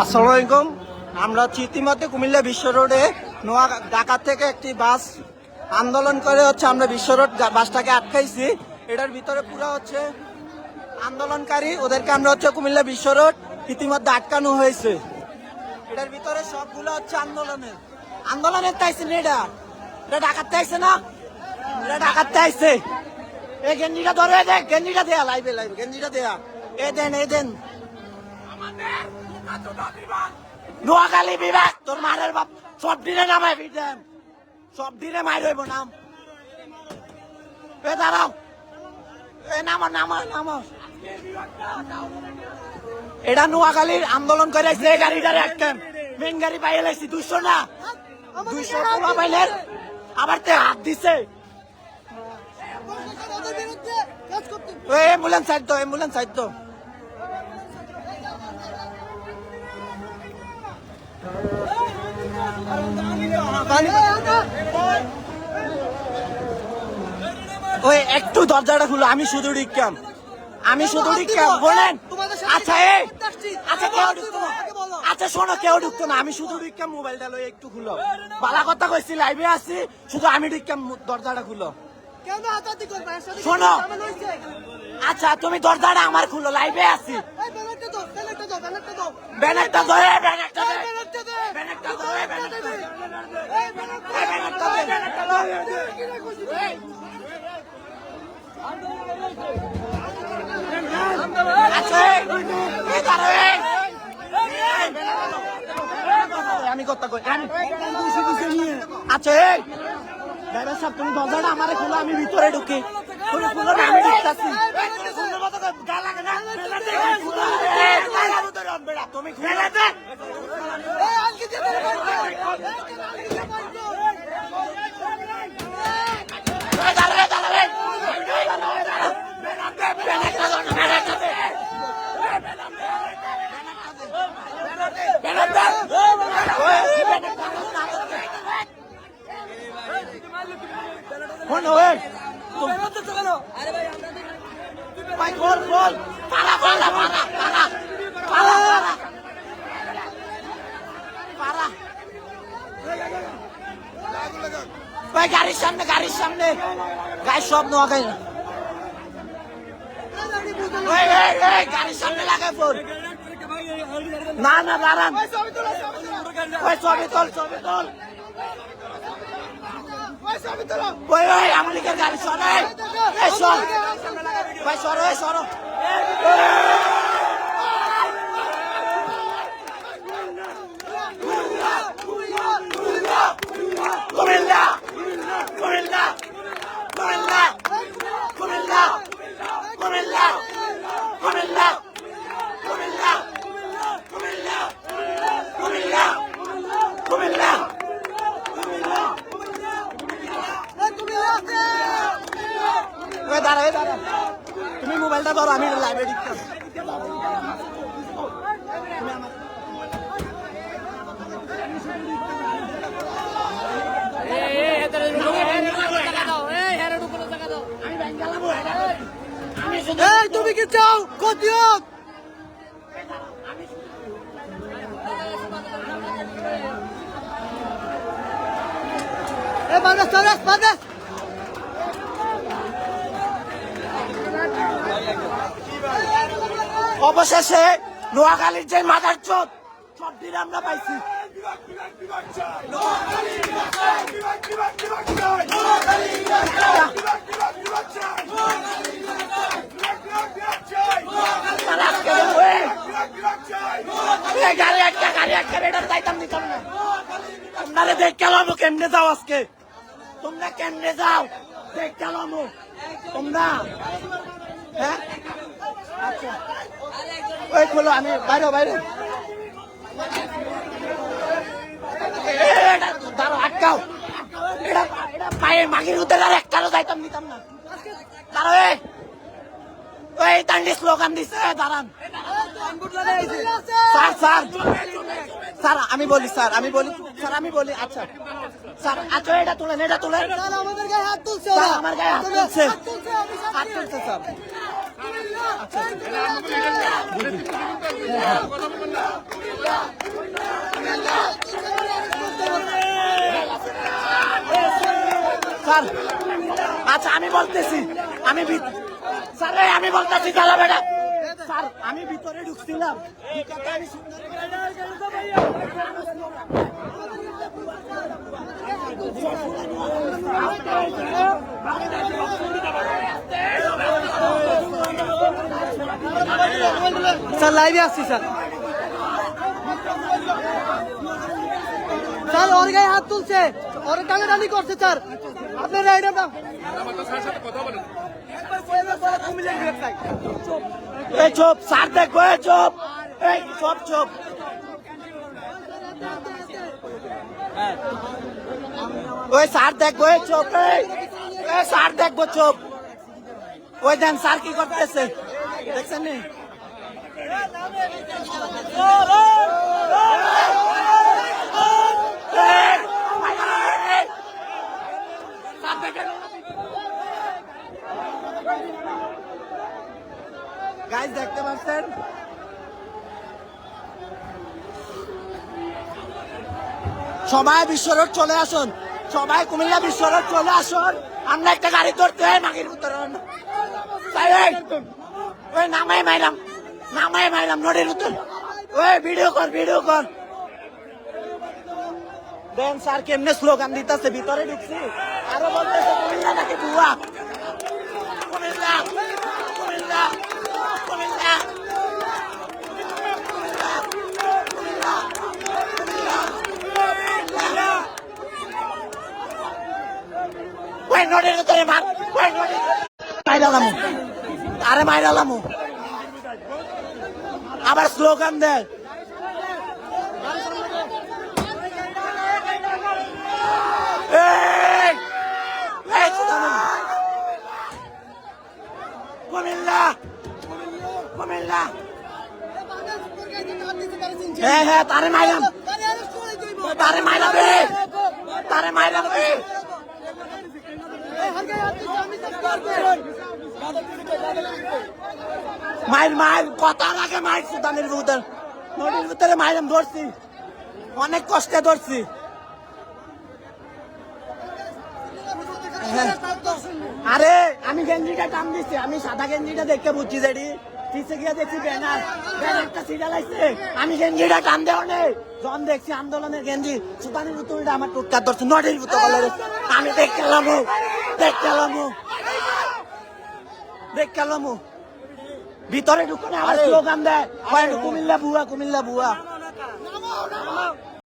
আসসালামু আলাইকুম। আমরা ইতিমধ্যে কুমিল্লা বিশ্ব রোডে নোয়া ঢাকা থেকে একটি বাস আন্দোলন করে হচ্ছে আমরা বিশ্ব রোড বাসটাকে আটকাইছি। এটার ভিতরে পুরো হচ্ছে আন্দোলনকারী, ওদেরকে আমরা হচ্ছে কুমিল্লা বিশ্ব রোড ইতিমধ্যে আটকানো হয়েছে। এটার ভিতরে সবগুলো হচ্ছে আন্দোলনের। আন্দোলনের তাইছে না এটা। এটা ডাকাতে আইছে না? এটা ডাকাতে আইছে এই গেঞ্জিটা ধরে দেখ, গেঞ্জিটা দেয়া লাইবে লাইবে গেঞ্জিটা দেয়া। এ দেন এ দেন। নোয়াখালী বিভাগ। তোর মারের বাপ সব দিনে নামাই বিদেন সব দিনে মাই রইব নাম। এ দাঁড়াও। এ নামো নামো নামো। এটা নোয়াখালীর আন্দোলন করে যে গাড়িটার একদম মেন গাড়ি পাইয়ে দুইশো না? দুইশো পোলা পাইলের আবার তে হাত দিছে। অ্যাম্বুলেন্স সাইড তো অ্যাম্বুলেন্স সাইড তো ওই একটু দরজাটা খুলো আমি শুধু ঢিকাম আমি শুধু ঢিকাম বলেন। আচ্ছা এই আচ্ছা কেউ ঢুকতো না। আচ্ছা শোনো কেউ ঢুকতো না। আমি শুধু ঢিকাম মোবাইলটা লই একটু খুলো। বালা কথা কইছি লাইভে আছি শুধু আমি ঢিকাম দরজাটা খুলো। শোনো। আচ্ছা তুমি দরজাটা আমার খুলো লাইভে আছি। ব্যানারটা ধরে ব্যানারটা ধরে ব্যানারটা ধরে এই ব্যানারটা ধরে ব্যানারটা ধরে আছে এই দাঁড়াও, এই। এই, আমি কথা কই আচ্ছা ড্রাইভার সাহেব তুমি দরজাটা আমারে খুলো আমি ভিতরে ঢুকি। তুমি খুলো না আমি ঢুকতাছি। তুমি খুলে। দে এই দাঁড়াও, এই দাঁড়াও, এই। ব্যানারটা ধরো, ব্যানারটা দে। ব্যানারটা। ওই, ব্যানারটা ধরো। শোনো, এই। ভাই, খোল, খোল। পালা, পালা, পালা, পালা। পালা, পালা। পালা। ভাই, গাড়ির সামনে গাড়ির সামনে গাড়ির সব নোয়া গাড়ি এই, গাড়ির সামনে লাগাই ফোন না না দাঁড়ান ছবি তোল ছবি তোল ওই ওই আমলিকের গাড়ি সরাই। সর। ভাই সরো সরো। মোবাইলটা ধরো আমি লাইব্রেরি এই তুমি কি চাও? ক্ষতি বাদাস বাদাস অবশেষে নোয়াখালীর যে মাদার চোদ দিন আমরা পাইছি। গাড়ি একটা গাড়ি একটা দেখ যাও আজকে। তোমরা কেমনে যাও? দেখ কেলামো তোমরা হ্যাঁ? আচ্ছা। ওই খোলো আমি বাইরে বাইরে। দাঁড়ো আটকাও। এটা এটা পায়ে মাগির আর একটারও যাইতাম দিতাম না। দাঁড়ো এই। ওই তান্ডি স্লোগান দিছে দাঁড়ান। Sir sir. স্যার আমি বলি স্যার আমি বলি স্যার আমি বলি আচ্ছা। স্যার আচ্ছা এটা তুলেন এটা তুলেন। আমাদের গায়ে হাত তুলছে আমার গায়ে হাত তুলছে। হাত তুলছে স্যার। স্যার আচ্ছা আমি বলতেছি আমি স্যার আমি বলতেছি চালা বেটা স্যার আমি ভিতরে ঢুকছিলাম সুন্দর স্যার, লাইভে আসছি, স্যার। স্যার, ওর গায়ে হাত তুলছে। ওর টানে টানি করছে, স্যার। আপনারা এটা চুপ, স্যার এই চুপ। এই চুপ চুপ। ওই স্যার দেখব চুপ, এই। স্যার দেখব চুপ। ওই দেন, স্যার কি করতেছে? দেখছেন নি? গাইজ দেখতে পাচ্ছেন? সবাই বিশ্বরোড চলে আসুন। সবাই কুমিল্লা বিশ্বরোড চলে আসুন। আমরা একটা গাড়ি ধরতে হয় মাগির এই, ওই নামাই মাইলাম নামাই মাইলাম নদীর ভিতর ওই ভিডিও কর ভিডিও কর। দেন স্যার, কেমনে স্লোগান দিতেছে? ভিতরে ঢুকছি। আরও বলতেছে, কুমিল্লা নাকি বুয়া কুমিল্লা কুমিল্লা কুমিল্লা মার, ওই নদীর মাইরালামু আরে মাইরালামু আবার স্লোগান দেয় হ্যাঁ হ্যাঁ তারে মাইলাম। তারে মাইলাম তারে মাইলাম মাইল মায়ের কত লাগে মাইল সুদানের ভিতর নদীর ভিতরে মাইলাম ধরছি। অনেক কষ্টে ধরছি। আরে, আমি গেঞ্জিটা টান দিচ্ছি আমি সাদা গেঞ্জিটা দেখে বুঝছি যেটি পিছে গিয়ে দেখছি ব্যানার ব্যানারটা সিডা লাগছে আমি গেঞ্জিটা টান দেওয়া নেই। যখন দেখছি আন্দোলনের গেঞ্জি সুতানির ভিতরে আমার টুকটার ধরছে নদীর ভিতর আমি দেখতে এলাম দেখতে এলাম দেখতে এলাম ভিতরে ঢুকনে আবার স্লোগান দেয়। কুমিল্লা বুয়া কুমিল্লা বুয়া।